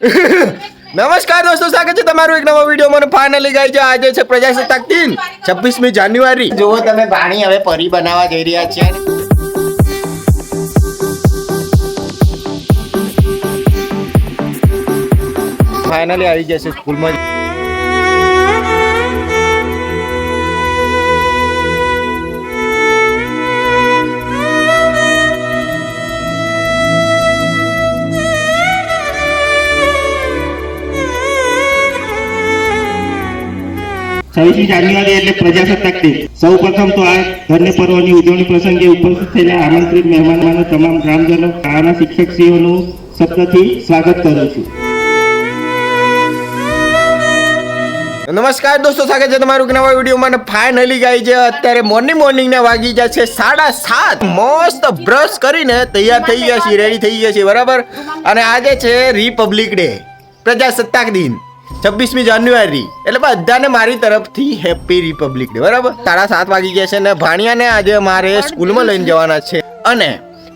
નમસ્કાર દોસ્તો સ્વાગત છે તમારું એક નવો વીડિયો મને ફાઇનલી ગઈ છે આજે છે પ્રજાસત્તાક દિન છવ્વીસમી જાન્યુઆરી. જુઓ તમે પાણી હવે પરી બનાવવા જઈ રહ્યા છે ફાઇનલી આવી જશે સ્કૂલમાં. છવ્વીસમી જાન્યુઆરી એટલે પ્રજાસત્તાક દિન સૌ પ્રથમ તો આ ધન્ય પર્વની ઉજવણી પ્રસંગે ઉપસ્થિત થયેલા આમંત્રિત મહેમાનો તમામ ગ્રામજનો, શાળાના શિક્ષકશ્રીઓનું શબ્દથી સ્વાગત કરું છું. નમસ્કાર દોસ્તો, સ્વાગત છે તમારું નવા વિડીયોમાં. ફાઇનલી ગાઈ છે અત્યારે મોર્નિંગ મોર્નિંગ ના વાગી જાય છે, સાડા સાત. મસ્ત બ્રશ કરીને તૈયાર થઈ ગયા છે રેડી થઈ ગયા છે બરાબર? અને આજે છે રિપબ્લિક ડે પ્રજાસત્તાક દિન છવ્વીસમી જાન્યુઆરી. એટલે બધાને મારી તરફથી હેપી રિપબ્લિક ડે બરાબર? સાડા સાત વાગી ગયા છે ને ભાણિયાને આજે મારે સ્કૂલમાં લઈને જવાના છે. અને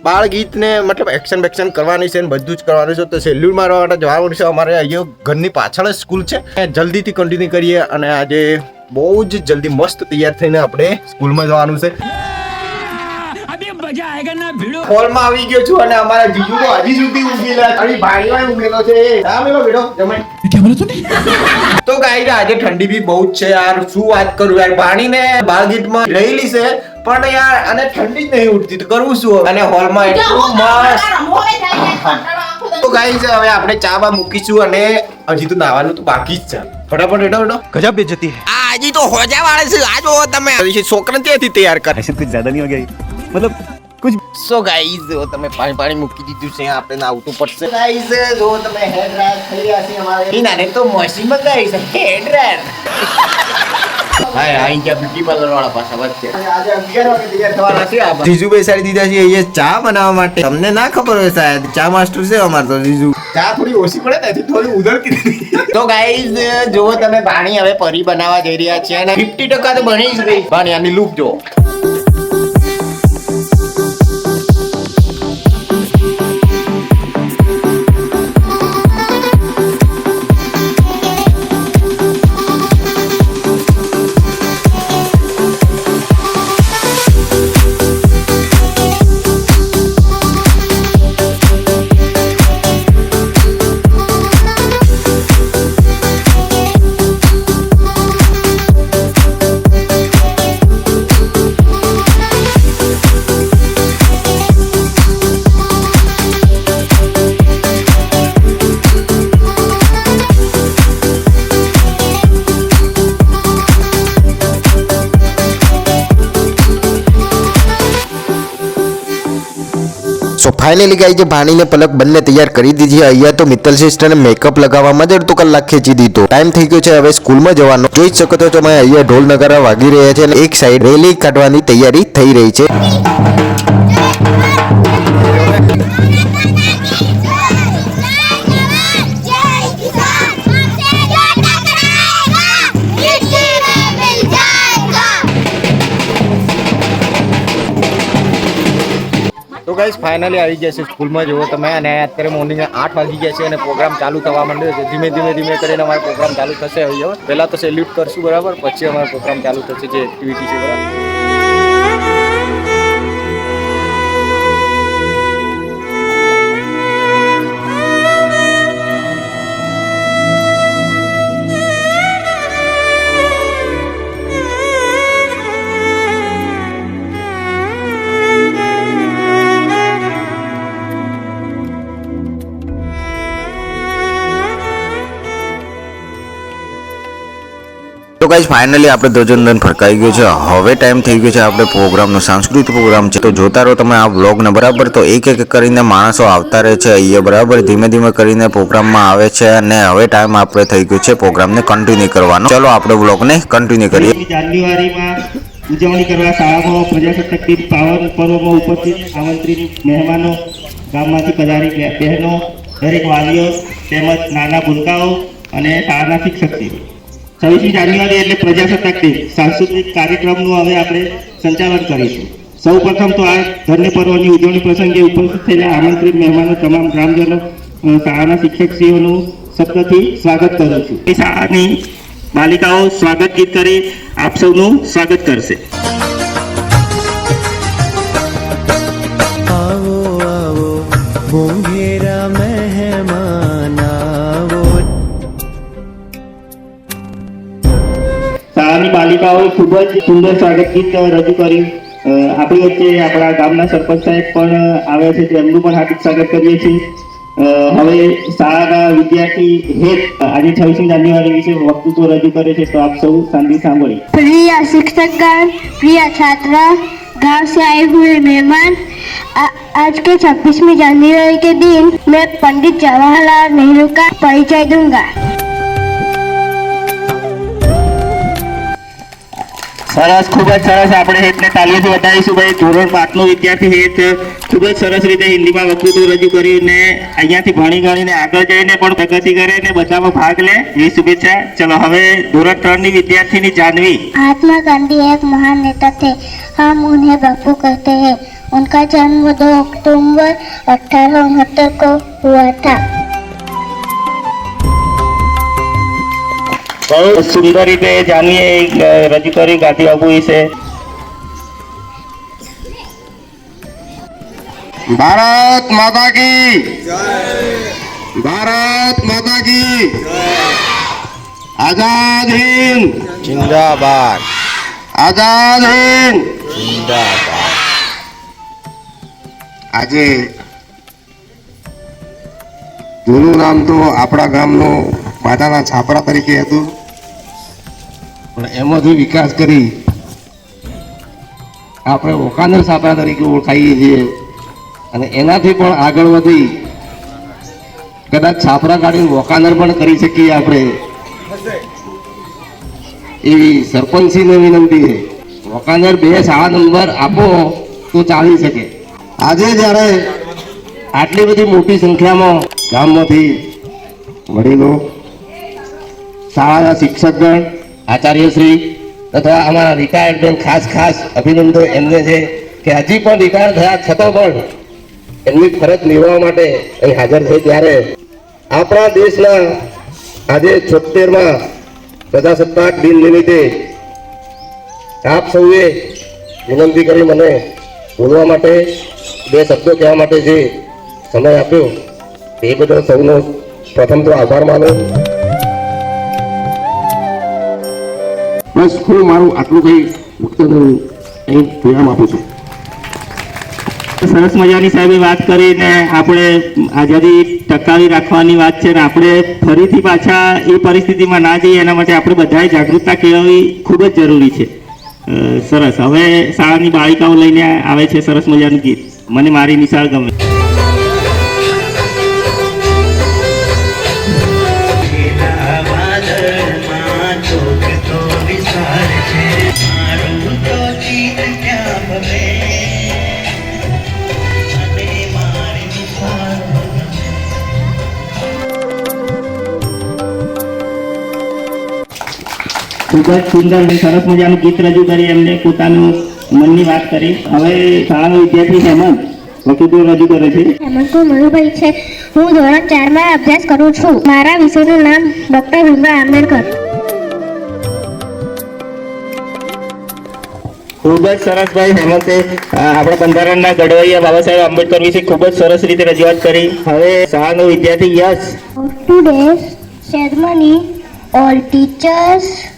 બાળ ગીતને મતલબ એક્શન બેક્શન કરવાની છે ને બધું જ કરવાનું છે. તો સેલ્યુટ મારવા માટે જવાનું છે. અમારે અહીંયા ઘરની પાછળ જ સ્કૂલ છે. જલ્દીથી કન્ટિન્યુ કરીએ અને આજે બહુ જ જલ્દી મસ્ત તૈયાર થઈને આપણે સ્કૂલમાં જવાનું છે. તો હજી આજે ઠંડી બી બહુ છે યાર. શું વાત કરું યાર? પાણીને બાળગીટમાં રહેલી છે પણ યાર અને ઠંડી જ નહીં ઉઠતી કરવું શું અને હોલમાં એટલું મસ્ત. તો હવે આપણે ચા બા મૂકીશું અને હજી તો નાવાનું તો બાકી જ છે. ફટાફટ હેડો હેડો ગજબ બેજતી તો હોજા વાળે છે. આજો તમે. છોકરા ત્યાંથી તૈયાર કરે? છે મતલબ કુછ સો ગાઈઝ જો તમે પાણી પાણી મૂકી દીધું છે આપણે આવતું પડશે. ગાઈઝ જો તમે હેડ ડ્રાયર થઈ ગયા અમારે ના ને તો મશીન બતાવી છે હેડ ડ્રાયર ચા બનાવવા માટે. તમને ના ખબર હોય સાહેબ ચા માસ્ટર છે અમાર ચા થોડી ઓછી પડે ને થોડી તો ગાઈઝ જો તમે પાણી હવે પરી બનાવવા જઈ રહ્યા છે અને 50% તો બની જ ગઈ. પણ આની લૂપ જો ફાઇનલી ગાઈ જે ભાણીને પલક બંને તૈયાર કરી દીધી અહીંયા તો મિત્તલ સિસ્ટરને મેકઅપ લગાવવામાં જ અડધો કલાક ખેંચી દીધો. ટાઈમ થઈ ગયો છે હવે સ્કૂલમાં જવાનો. જોઈ શકો છો તમે, અહીંયા ઢોલ નગારા વાગી રહ્યા છે અને એક સાઈડ રેલી કાઢવાની તૈયારી થઈ રહી છે. ગાઈસ ફાઇનલી આવી ગયા છે સ્કૂલમાં. જુઓ તમે, અને અત્યારે મોર્નિંગ આઠ વાગી ગયા છે અને પ્રોગ્રામ ચાલુ થવા માંડ્યો છે. ધીમે ધીમે ધીમે કરીને અમારો પ્રોગ્રામ ચાલુ થશે હવે પહેલાં તો સેલ્યુટ કરશું, બરાબર? પછી અમારો પ્રોગ્રામ ચાલુ થશે, જે એક્ટિવિટી છે, બરાબર? તો ગાઈઝ ફાઇનલી આપણે ધ્વજવંદન ફરકાઈ ગયું છે. હવે ટાઈમ થઈ ગયો છે આપણે પ્રોગ્રામનો, સાંસ્કૃતિક પ્રોગ્રામ છે. તો જોતા રહો તમે આ વ્લોગને બરાબર? તો એક એક કરીને માણસો આવતા રહે છે અહીંયા, બરાબર? ધીમે ધીમે કરીને પ્રોગ્રામમાં આવે છે અને હવે ટાઈમ આપણે થઈ ગયો છે પ્રોગ્રામને કન્ટિન્યુ કરવાનો. ચલો આપણે વ્લોગને કન્ટિન્યુ કરીએ. ઉજવણી કરવા શાળામાં પ્રજાસત્તાક દિન પાવન પર્વમાં ઉપસ્થિત આમંત્રિત મહેમાનો, ગામમાંથી પધારી બહેનો દરેક વાલીઓ, તેમજ નાના ભૂલકાઓ અને શાળાના શિક્ષકશ્રીઓ છવ્વીસમી જાન્યુઆરી એટલે પ્રજાસત્તાક દિન સાંસ્કૃતિક કાર્યક્રમનું હવે આપણે સંચાલન કરીશું. સૌ પ્રથમ તો આ ધન્ય પર્વની ઉજવણી પ્રસંગે ઉપસ્થિત થયેલા આમંત્રિત મહેમાનો તમામ ગ્રામજનો શાળાના શિક્ષકશ્રીઓનું શબ્દથી સ્વાગત કરું છું. એ શાળાની બાલિકાઓ સ્વાગત ગીત કરી આપ સૌનું સ્વાગત કરશે. આવો આવો શાળાની બાલિકાઓએ ખૂબ જ સુંદર સ્વાગત ગીત રજૂ કર્યું અ, આપણી વચ્ચે આપણા ગામના સરપંચ સાહેબ પણ આવ્યા છે તેમનું પણ હાર્દિક સ્વાગત કરીએ છીએ અ, હવે શાળાના વિદ્યાર્થી હેત આજે છવ્વીસમી જાન્યુઆરી વિશે વક્તૃત્વ રજૂ કરે છે તો આપ સૌ શાંતિ સાંભળી प्रिय शिक्षकगण प्रिय छात्र गांव से आए हुए मेहमान आ- आज के 26 जनवरी के दिन मैं पंडित जवाहरलाल नेहरू का परिचय दूंगा સરસ ખૂબ જ સરસ આપણે હેતને તાલીઓથી વધારીશું ભાઈ ધોરણ પાંચનો વિદ્યાર્થી હેત ખૂબ જ સરસ રીતે હિન્દીમાં વક્તૃત્વ રજૂ કર્યું ને અહીંયાથી ભણી ગણીને આગળ જઈને પણ પ્રગતિ કરે ને બધામાં ભાગ લે એવી શુભેચ્છા ચલો હવે ધોરણ ત્રણની વિદ્યાર્થીની જાનવી महात्मा गांधी एक महान नेता थे हम उन्हें बापू कहते हैं उनका जन्म 2 अक्टूबर अठारह को हुआ था બહુ સુંદર રીતે જાણીએ અ, રજૂ કરી ગાંધી બાપુ વિશે. ભારત માતા કી. ભારત માતા કી. આઝાદ હિંદ જિંદાબાદ. આઝાદ હિંદ જિંદાબાદ. આજે જૂનું નામ તો આપણા ગામનું માતાના છાપરા તરીકે હતું. પણ એમાંથી વિકાસ કરી, આપણે ઓકાનર છાપરા તરીકે ઓળખાઈએ છીએ. અને એનાથી પણ આગળ વધી, કદાચ છાપરા કાઢીને વોકાનર પણ કરી શકીએ આપણે. એવી સરપંચીને વિનંતી છે. વોકાનર બે સાત નંબર આપો તો ચાલી શકે. આજે જ્યારે આટલી બધી મોટી સંખ્યામાં ગામમાંથી વડીલો શાળાના શિક્ષકગણ, આચાર્યશ્રી તથા અમારા રિટાયર્ડ ખાસ ખાસ અભિનંદન એમને છે કે હજી પણ રિટાયર થયા છતાં પણ એમની ફરજ નિભાવવા માટે અહીં હાજર છે ત્યારે આપણા દેશના આજે છોતેરમાં પ્રજાસત્તાક દિન નિમિત્તે આપ સૌએ વિનંતી કરી મને બોલવા માટે, બે શબ્દો કહેવા માટે જે સમય આપ્યો, તે બદલ સૌનો પ્રથમ તો આભાર માનું. બસ હું મારું આટલું કઈ વક્તવ્ય અહીં વિરામ આપું છું? સરસ મજાની સાહેબે વાત કરીને આપણે આઝાદી ટકાવી રાખવાની વાત છે ને આપણે ફરીથી પાછા એ પરિસ્થિતિમાં ના જઈએ, એના માટે આપણે બધાએ જાગૃતતા કેળવવી ખૂબ જ જરૂરી છે. સરસ. હવે શાળાની બાળિકાઓ લઈને આવે છે સરસ મજાનું ગીત. મને મારી નિશાળ ગમે. ખૂબ જ સુંદર સરસ મજાનું ગીત રજૂ કરી એમને પોતાનું મનની વાત કરી. હવે શાળાનો વિદ્યાર્થી હેમંત વકીલો રજૂ કરે છે. હેમંતુ મનુભાઈ છે. હું ધોરણ ચારમાં અભ્યાસ કરું છું. મારા વિષયનું નામ ડૉક્ટર ભીમરાવ આંબેડકર. ખૂબ જ સરસ ભાઈ હેમંતે અ, આપણા બંધારણના ઘડવૈયા બાબા સાહેબ આંબેડકર વિશે ખૂબ જ સરસ રીતે રજૂઆત કરી. હવે શાળાનો વિદ્યાર્થી Yash. Today ceremony, all teachers,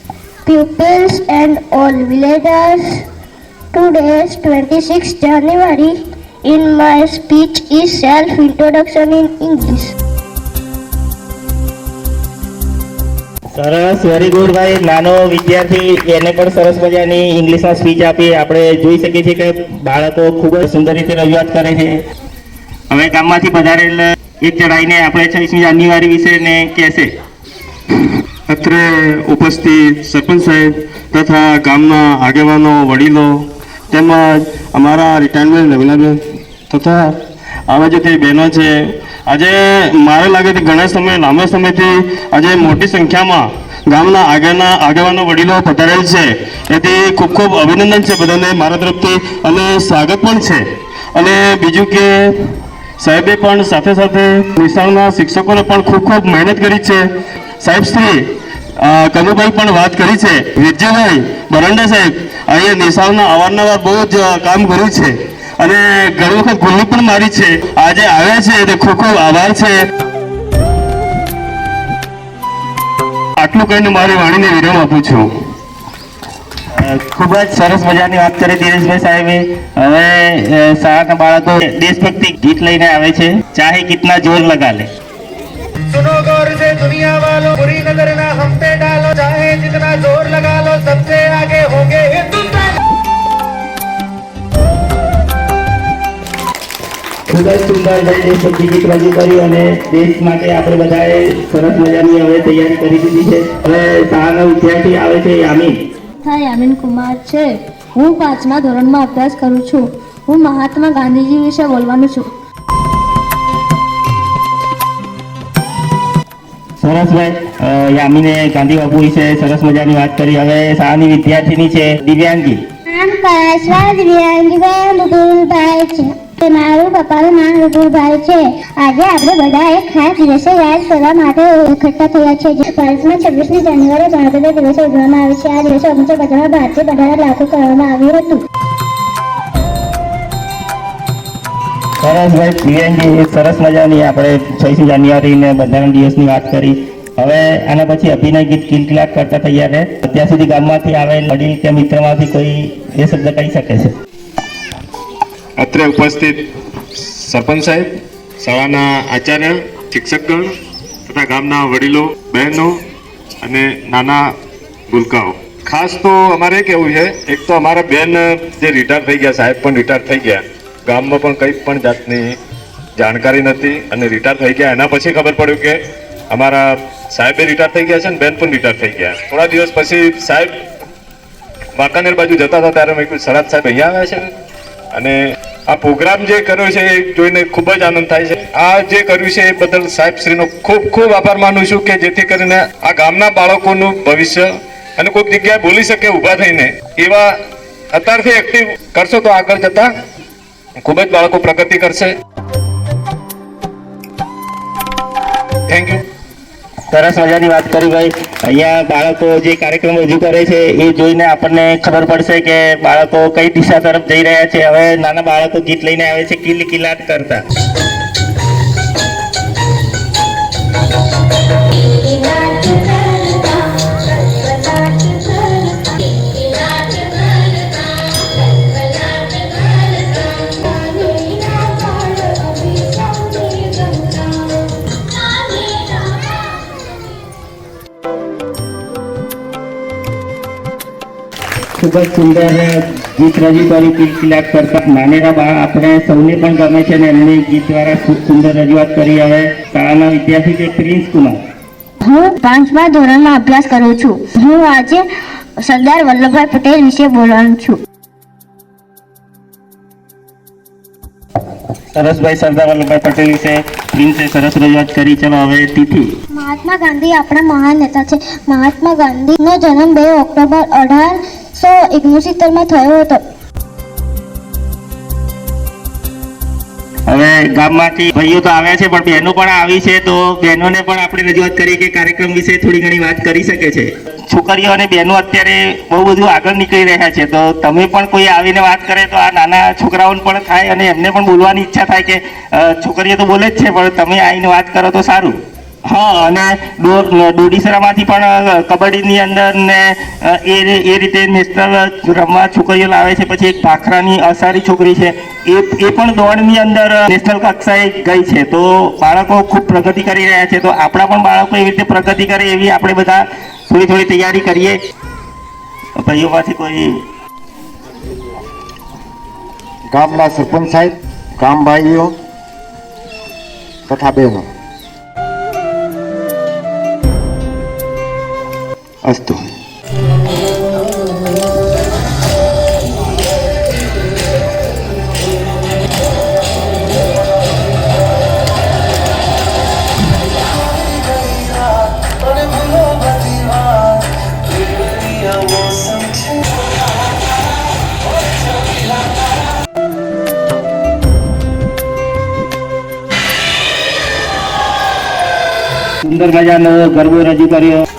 pupils, and all villagers. Today is 26 January. In my speech is self-introduction in English. સરસ વેરી ગુડ ભાઈ નાનો વિદ્યાર્થી એને પણ સરસ મજાની ઇંગ્લિશમાં સ્પીચ આપી આપણે જોઈ શકીએ છીએ કે બાળકો ખૂબ જ સુંદર રીતે રજૂઆત કરે છે હવે ગામમાંથી પધારેલ એક ચડાઈને આપણે છવ્વીસમી જાન્યુઆરી વિશે ને કહેશે અત્રે ઉપસ્થિત સરપંચ સાહેબ તથા ગામના આગેવાનો, વડીલો તેમજ અમારા રિટાયરમેન્ટ રવિલાબેન તથા આવા જે કંઈ બહેનો છે, આજે મારે લાગે છે ઘણા સમય, લાંબા સમયથી આજે મોટી સંખ્યામાં ગામના આગળના આગેવાનો, વડીલો પધારેલ છે. એથી ખૂબ ખૂબ અભિનંદન છે બધાને મારા તરફથી અને સ્વાગત પણ છે. અને બીજું કે સાહેબે પણ સાથે સાથે નિશાળના શિક્ષકોને પણ ખૂબ ખૂબ મહેનત કરી છે. સાહેબ શ્રી કનુભાઈ પણ વાત કરી છે. વિજયભાઈ બરંડા સાહેબ, અહીંયા નિશાળના અવારનવાર બહુ જ કામ કર્યું છે. અને ઘણી વખત ગુલ્લી પણ મારી છે. આજે આવ્યા છે તે ખૂબ ખૂબ આભાર છે. આટલું કહીને મારી વાણીને વિરામ આપું છું. ખૂબ જ સરસ મજાની વાત કરી દિનેશભાઈ સાહેબે. હવે શાળાના બાળકો દેશભક્તિ ગીત લઈને આવે છે. ચાહે કિતના જોર લગા લે सुनो गौर से दुनिया वालों बुरी नजर ना हम पे डालो चाहे जितना जोर लगा लो सबसे आगे होंगे हिंदुस्तान ખૂબ જ સુંદર ભાઈ દેશભક્તિ ગીત રજૂ કર્યું અને દેશ માટે આપણે બધાએ સરસ મજાની હવે તૈયારી કરી દીધી છે હવે શાળાનો વિદ્યાર્થી આવે છે યામીન હા યામિન કુમાર છે હું પાંચમા ધોરણમાં અભ્યાસ કરું છું હું મહાત્મા ગાંધીજી વિશે બોલવાનું છું સરસ ભાઈ યામીને ગાંધી બાપુ વિશે સરસ મજાની વાત કરી. હવે શાળાની વિદ્યાર્થીની છે દિવ્યાંગી. નામ કળાશ્વા દિવ્યાંગીબેન રુદુલભાઈ છે. મારું પપ્પાનું નામ રુદુલભાઈ છે. આજે આપણે બધા એક ખાસ દિવસે યાદ કરવા માટે એકઠા થયા છે. ભારતમાં છવ્વીસમી જાન્યુઆરી ગણતંત્ર દિવસે ઉજવવામાં આવે છે. આ દિવસે ઓગણીસો પચાસમાં ભારતીય બંધારણ લાગુ કરવામાં આવ્યું હતું. સરસ ભાઈ દિવ્યાંગી સરસ મજાની આપણે છવ્વીસમી જાન્યુઆરીને બંધારણ દિવસની વાત કરી. હવે આના પછી અભિનય ગીત કિલકિલાટ કરતા તૈયાર છે. અત્યાર સુધી ગામમાંથી આવેલ વડીલ કે મિત્રમાંથી કોઈ એ શબ્દ કહી શકે છે? અત્રે ઉપસ્થિત સરપંચ સાહેબ, શાળાના આચાર્ય, શિક્ષકગણ તથા ગામના વડીલો, બહેનો અને નાના ભૂલકાઓ. ખાસ તો અમારે કેવું છે, એક તો અમારા બેન જે રિટાયર થઈ ગયા, સાહેબ પણ રિટાયર થઈ ગયા. ગામમાં પણ કંઈ પણ જાતની જાણકારી નથી અને રિટાયર થઈ ગયા. એના પછી ખબર પડ્યું કે અમારા સાહેબે રિટાયર થઈ ગયા છે ને બેન પણ રિટાયર થઈ ગયા. થોડા દિવસ પછી સાહેબ વાંકાનેર બાજુ જતા હતા ત્યારે મેં કીધું શરદ સાહેબ અહીંયા આવ્યા છે અને આ પ્રોગ્રામ જે કર્યો છે એ જોઈને ખૂબ જ આનંદ થાય છે. આ જે કર્યું છે એ બદલ સાહેબ શ્રીનો ખૂબ ખૂબ આભાર માનું છું કે જેથી કરીને આ ગામના બાળકોનું ભવિષ્ય અને કોઈક જગ્યાએ બોલી શકે, ઊભા થઈને એવા અત્યારથી એક્ટિવ કરશો તો આગળ જતા ખૂબ જ બાળકો પ્રગતિ કરશે. થેન્ક યુ સરસ મજાની વાત કરી ભાઈ. અહીંયા બાળકો જે કાર્યક્રમ રજૂ કરે છે, એ જોઈને આપણને ખબર પડશે કે બાળકો કઈ દિશા તરફ જઈ રહ્યા છે. હવે નાના બાળકો ગીત લઈને આવે છે, કિલ કિલાટ કરતા. ખૂબ જ સુંદર ગીત રજૂ કરી કિલકિલાટ કરતા નાનેરા બા આપણે સૌને પણ ગમે છે ને એમને ગીત દ્વારા ખૂબ સુંદર રજૂઆત કરી હવે શાળાના વિદ્યાર્થી છે પ્રિન્સ કુમાર. હું પાંચમા ધોરણમાં અભ્યાસ કરું છું. હું આજે સરદાર વલ્લભભાઈ પટેલ વિશે બોલવાનું છું. સરસભાઈ સરદાર વલ્લભભાઈ પટેલ વિશે પ્રિન્સે સરસ રજૂઆત કરી ચલો હવે તિથિ મહાત્મા ગાંધી આપણા મહાન નેતા છે. મહાત્મા ગાંધીનો જન્મ બે ઓક્ટોબર અઢારસો ઓગણસિત્તેરમાં થયો હતો. હવે ગામમાંથી ભાઈઓ તો આવ્યા છે, પણ બહેનો પણ આવી છે, તો બહેનોને પણ આપણે રજૂઆત કરી કે કાર્યક્રમ વિશે થોડી ઘણી વાત કરી શકે છે. છોકરીઓ અને બહેનો અત્યારે બહુ બધું આગળ નીકળી રહ્યા છે, તો તમે પણ કોઈ આવીને વાત કરે તો આ નાના છોકરાઓને પણ થાય અને એમને પણ બોલવાની ઈચ્છા થાય કે છોકરીઓ તો બોલે જ છે, પણ તમે આવીને વાત કરો તો સારું. હા, અને ડોડીસરામાંથી પણ કબડ્ડીની અંદર ને એ એ રીતે નેશનલ રમવા છોકરીઓ લાવે છે. પછી એક ભાખરાની અસારી છોકરી છે. એ એ પણ દોડની અંદર નેશનલ કક્ષાએ ગઈ છે. તો બાળકો ખૂબ પ્રગતિ કરી રહ્યા છે. તો આપણા પણ બાળકો એવી રીતે પ્રગતિ કરે એવી આપણે બધા થોડી થોડી તૈયારી કરીએ. ભાઈઓમાંથી કોઈ ગામના સરપંચ સાહેબ, ગામ ભાઈઓ તથા બહેનો. अस्तु સુંદર મજાનો ગરબો રજૂ કર્યો.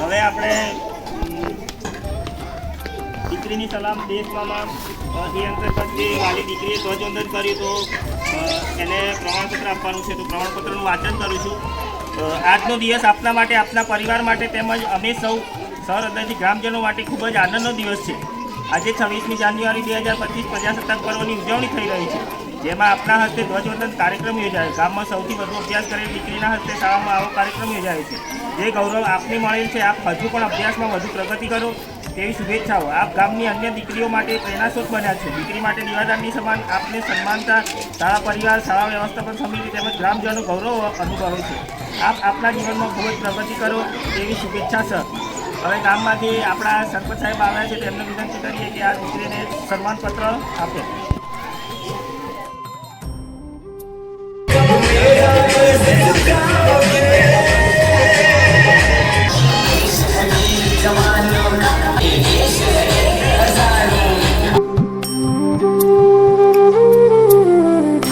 દીકરીની સલામ દેશમાં એ અંતર્ગત જે વાલી દીકરીએ ધ્વજવંદન કર્યું તો એને પ્રમાણપત્ર આપવાનું છે. તો પ્રમાણપત્રનું વાંચન કરું છું. આજનો દિવસ આપના માટે, આપના પરિવાર માટે તેમજ અમે સૌ સહૃદયથી ગ્રામજનો માટે ખૂબ જ આનંદનો દિવસ છે. આજે છવ્વીસમી જાન્યુઆરી બે હજાર પચીસ પ્રજાસત્તાક પર્વની ઉજવણી થઈ રહી છે. જેમાં આપના હસ્તે ધ્વજવંદન કાર્યક્રમ યોજાયો. ગામમાં સૌથી વધુ અભ્યાસ કરેલ દીકરીના હસ્તે શાળામાં આવો કાર્યક્રમ યોજાયો છે. જે ગૌરવ આપને મળેલ છે. આપ હજુ પણ અભ્યાસમાં વધુ પ્રગતિ કરો. તેવી શુભેચ્છાઓ. આપ ગામની અન્ય દીકરીઓ માટે પ્રેરણાસ્ત્રોત બન્યા છો. દીકરી માટે દીવાદારની સમાન આપને સન્માનતા, શાળા પરિવાર, શાળા વ્યવસ્થાપન સમિતિ તેમજ ગ્રામજનો ગૌરવ અનુભવે છે. આપ આપના જીવનમાં ખૂબ જ પ્રગતિ કરો તેવી શુભેચ્છા, સર. હવે ગામમાંથી આપણા સરપંચ સાહેબ આવ્યા છે. તેમને વિનંતી કરીએ કે આ દીકરીને સન્માનપત્ર આપે.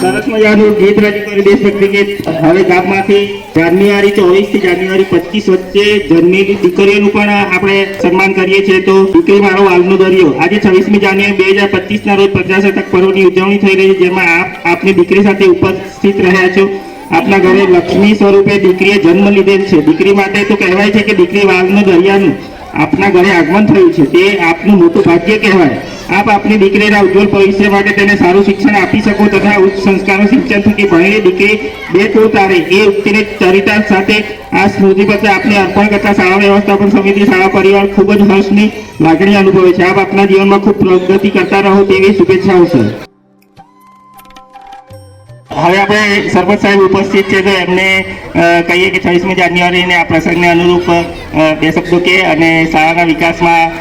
સરસ મજાનું ગીત રજૂ કરી દેશભક્તિ ગીત હવે ગામમાંથી જાન્યુઆરી ચોવીસથી જાન્યુઆરી પચીસ વચ્ચે જન્મેલી દીકરીઓનું પણ આપણે સન્માન કરીએ છીએ. તો દીકરી મારો વાલનો દરિયો. આજે છવ્વીસમી જાન્યુઆરી બે હજાર પચીસના રોજ પચાસ પ્રજાસત્તાક પર્વની ઉજવણી થઈ રહી છે, જેમાં આપ, આપની દીકરી સાથે ઉપસ્થિત રહ્યા છો. આપના ઘરે લક્ષ્મી સ્વરૂપે દીકરીએ જન્મ લીધેલ છે. દીકરી માટે તો કહેવાય છે કે દીકરી વાલનો દરિયાનું આપના ઘરે આગમન થયું છે. તે આપનું મોટું ભાગ્ય કહેવાય. આપ આપની દીકરીના ઉજ્જવળ ભવિષ્ય માટે તેને સારું શિક્ષણ આપી શકો તથા ઉચ્ચ સંસ્કારો શિક્ષણ થકી ભણેલી દીકરી બે તો તારે. એ ઉક્તિને ચરિતાર્થ સાથે આ સ્મૃતિપત્ર આપને અર્પણ કરતા શાળા વ્યવસ્થાપન સમિતિ, શાળા પરિવાર ખૂબ જ હર્ષની લાગણી અનુભવે છે. આપ આપના જીવનમાં ખૂબ પ્રગતિ કરતા રહો તેવી શુભેચ્છાઓ છે. હવે આપણે સરપંચ સાહેબ ઉપસ્થિત છે તો એમને કહીએ કે છવ્વીસમી જાન્યુઆરીને આ પ્રસંગને અનુરૂપ બે શબ્દો કે અને શાળાના વિકાસમાં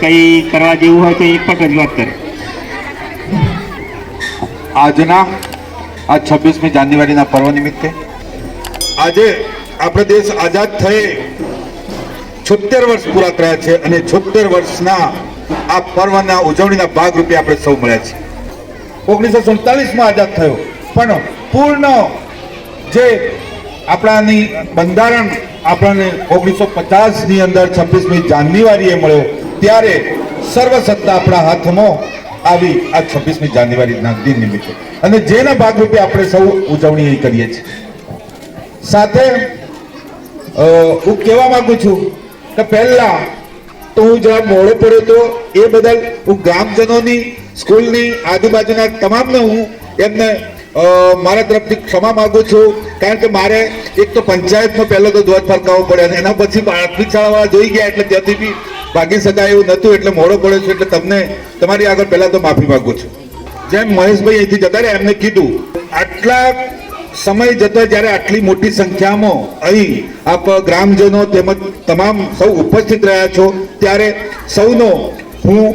કંઈ કરવા જેવું હોય તો એ પણ રજૂઆત કરે. આજના, આ છવ્વીસમી જાન્યુઆરીના પર્વ નિમિત્તે આજે આપણો દેશ આઝાદ થઈ છોતેર વર્ષ પૂરા કર્યા છે અને છોતેર વર્ષના આ પર્વના ઉજવણીના ભાગરૂપે આપણે સૌ મળ્યા છે ઓગણીસો સુડતાલીસમાં આઝાદ થયો. પણ પૂર્ણ જે આપણાની બંધારણ આપણને ઓગણીસો પચાસની અંદર છવ્વીસમી જાન્યુઆરીએ મળ્યો, ત્યારે સર્વસત્તા આપણા હાથમાં આવી આ છવ્વીસમી જાન્યુઆરીના દિન નિમિત્તે. અને જેના ભાગરૂપે આપણે સૌ ઉજવણી કરીએ છીએ. સાથે હું કહેવા માંગુ છું કે પહેલા તો હું જરા મોડો પડ્યો તો એ બદલ હું ગ્રામજનોની, સ્કૂલની, આજુબાજુના તમામને હું એમને મારા તરફથી ક્ષમા માંગુ છું, કારણ કે મારે એક તો પંચાયતનો પહેલો તો ધ્વજ ફરકાવવો પડે અને એના પછી પ્રાથમિક શાળાવાળા જોઈ ગયા એટલે ત્યાંથી બી ભાગી શકાય એવું નહોતું, એટલે મોડો પડ્યો છું, એટલે તમને તમારી આગળ પહેલા તો માફી માગું છું. જેમ મહેશભાઈ અહીંથી જતા રહ્યા, એમને કીધું, આટલા સમય જતો જ્યારે આટલી મોટી સંખ્યામાં અહીં આપ ગ્રામજનો તેમજ તમામ સૌ ઉપસ્થિત રહ્યા છો, ત્યારે સૌનો હું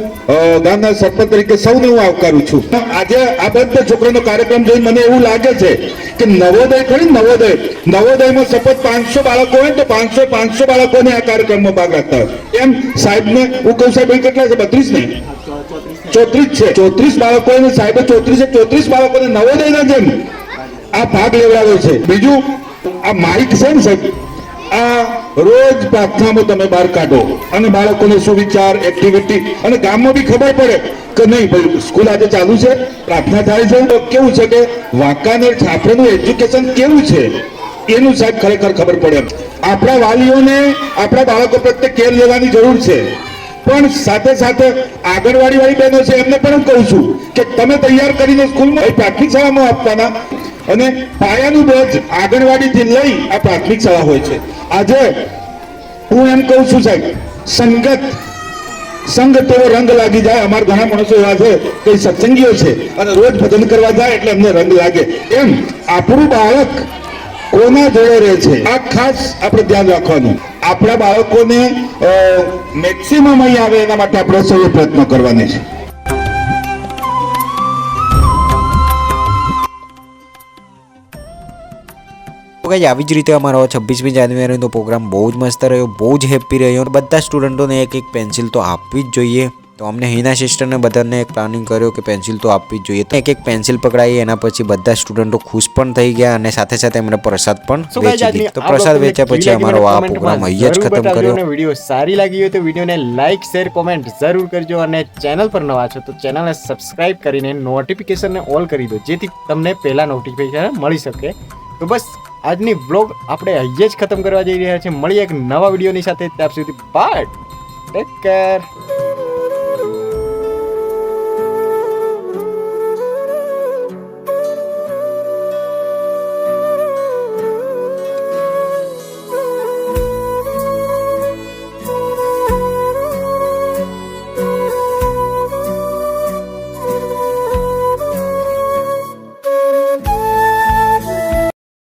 ગામના સરપંચ તરીકે સૌને હું આવકારું છું. આજે આ બધા છોકરાનો કાર્યક્રમ જોઈને મને એવું લાગે છે કે નવોદય ખરી નવોદય. નવોદયમાં સપોઝ પાંચસો બાળકો હોય તો પાંચસો પાંચસો બાળકોને આ કાર્યક્રમમાં ભાગ રાખતા હોય. એમ સાહેબને, હું કહું, સાહેબ કેટલા છે? બત્રીસ ને? ચોત્રીસ છે. ચોત્રીસ બાળકો અને સાહેબે ચોત્રીસે ચોત્રીસ બાળકોને નવોદયના જેમ આ ભાગ લેવડાવ્યો છે. બીજું, આ માઇક છે ને સાહેબ આ રોજ પ્રાર્થનામાં તમે બહાર કાઢો અને બાળકોને સુવિચાર એક્ટિવિટી અને ગામમાં બી ખબર પડે કે નહીં ભાઈ, સ્કૂલ આજે ચાલુ છે, પ્રાર્થના થાય છે. તો કેવું છે કે વાંકાનેર છાપરાનું એજ્યુકેશન કેવું છે? એનું સાહેબ ખરેખર ખબર પડે આપણા વાલીઓને, આપણા બાળકો પ્રત્યે કેર લેવાની જરૂર છે. પણ સાથે સાથે આંગણવાડી વાળી બહેનો છે, એમને પણ હું કહું છું કે તમે તૈયાર કરીને સ્કૂલમાં પ્રાથમિક શાળામાં આપવાના. અને પાયાનું બોજ આંગણવાડીથી લઈ આ પ્રાથમિક શાળા હોય છે. આજે હું એમ કહું છું સાહેબ, સંગત સંગ તેવો રંગ લાગી જાય. અમારા ઘણા માણસો એવા છે કે સત્સંગીઓ છે અને રોજ ભજન કરવા જાય એટલે એમને રંગ લાગે. એમ આપણું બાળક કોના જોડે રહે છે? આ ખાસ આપણે ધ્યાન રાખવાનું. આપણા બાળકોને મેક્સિમમ અહીં આવે એના માટે આપણે સૌ પ્રયત્ન કરવાની છે. તો કંઈ આવી જ રીતે અમારો છવ્વીસમી જાન્યુઆરીનો પ્રોગ્રામ બહુ જ મસ્ત રહ્યો બહુ જ હેપી રહ્યો. બધા સ્ટુડન્ટોને એક એક પેન્સિલ તો આપવી જ જોઈએ. તો અમને હિના સિસ્ટરને બધાને એક પ્લાનિંગ કર્યો કે પેન્સિલ તો આપવી જ જોઈએ. તો એક એક પેન્સિલ પકડાઈ એના પછી બધા સ્ટુડન્ટો ખુશ પણ થઈ ગયા અને સાથે સાથે એમણે પ્રસાદ પણ વેચી દીધો. તો પ્રસાદ વેચ્યા પછી અમારો આ પ્રોગ્રામ અહીંયા જ ખતમ કર્યો. અને વીડિયો સારી લાગી હોય તો વિડીયોને લાઈક શેર કોમેન્ટ જરૂર કરજો અને ચેનલ પર નવા છો તો ચેનલને સબસ્ક્રાઇબ કરીને નોટિફિકેશનને ઓલ કરી દો જેથી તમને પહેલા નોટિફિકેશન મળી શકે. તો બસ આજની બ્લોગ આપણે અહીંયા જ ખતમ કરવા જઈ રહ્યા છીએ. મળીએ એક નવા વિડીયોની સાથે. ત્યાં સુધી બાય ટેક કેર